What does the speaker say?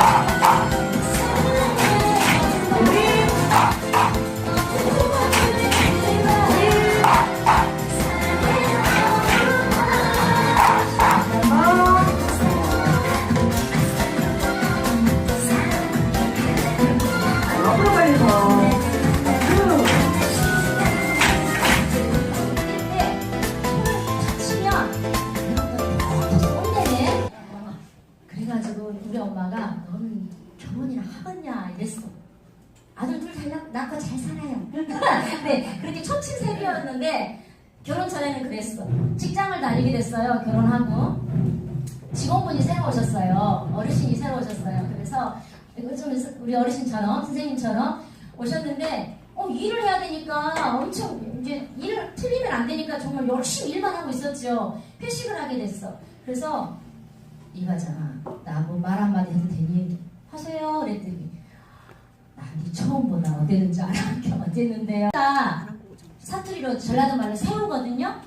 Ah! 그래가지고 우리 엄마가 너는 결혼이나 하겠냐 이랬어. 아들 둘 잘 낳고 잘 살아요. 네, 그렇게 초친세비였는데 결혼 전에는 그랬어. 직장을 다니게 됐어요. 결혼하고 직원분이 새로 오셨어요. 어르신이 새로 오셨어요. 그래서 좀 우리 어르신처럼 선생님처럼 오셨는데 어, 일을 해야 되니까 엄청 이제 일 틀리면 안 되니까 정말 열심히 일만 하고 있었죠. 회식을 하게 됐어. 그래서 이거잖아. 나뭐 말 한마디 해도 되니? 하세요. 그랬더니 나네 처음 보나 어땠는지 알아? 어땠는데요? 나 사투리로 전라도 말로 새우거든요.